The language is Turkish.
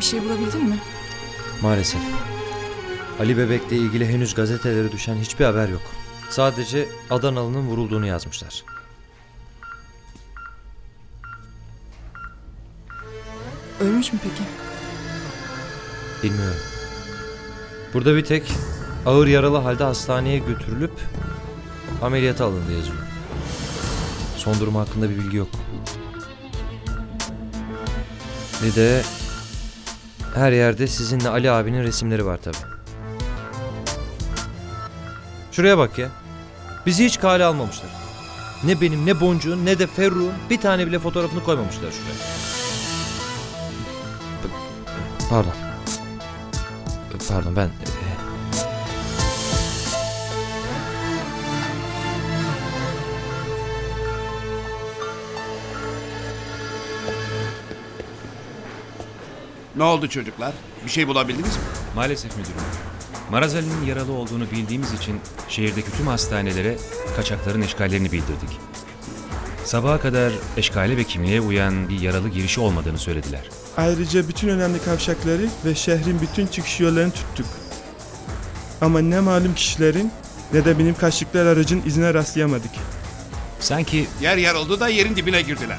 şey bulabildin mi? Maalesef. Ali Bebek'le ilgili henüz gazetelere düşen hiçbir haber yok. Sadece Adanalı'nın vurulduğunu yazmışlar. Ölmüş mü peki? Bilmiyorum. Burada bir tek ağır yaralı halde hastaneye götürülüp ameliyata alındı yazıyor. Son durumu hakkında bir bilgi yok. Bir de her yerde sizinle Ali abinin resimleri var tabi. Şuraya bak ya. Bizi hiç kale almamışlar. Ne benim ne Boncuğun ne de Ferruh'un bir tane bile fotoğrafını koymamışlar şuraya. Pardon. Pardon ben... Ne oldu çocuklar? Bir şey bulabildiniz mi? Maalesef müdürüm. Maraz Ali'nin yaralı olduğunu bildiğimiz için şehirdeki tüm hastanelere kaçakların eşkallerini bildirdik. Sabaha kadar eşkale ve kimliğe uyan bir yaralı girişi olmadığını söylediler. Ayrıca bütün önemli kavşakları ve şehrin bütün çıkış yollarını tuttuk. Ama ne malum kişilerin ne de benim kaçtıkları aracın izine rastlayamadık. Sanki Yer yer oldu da yerin dibine girdiler.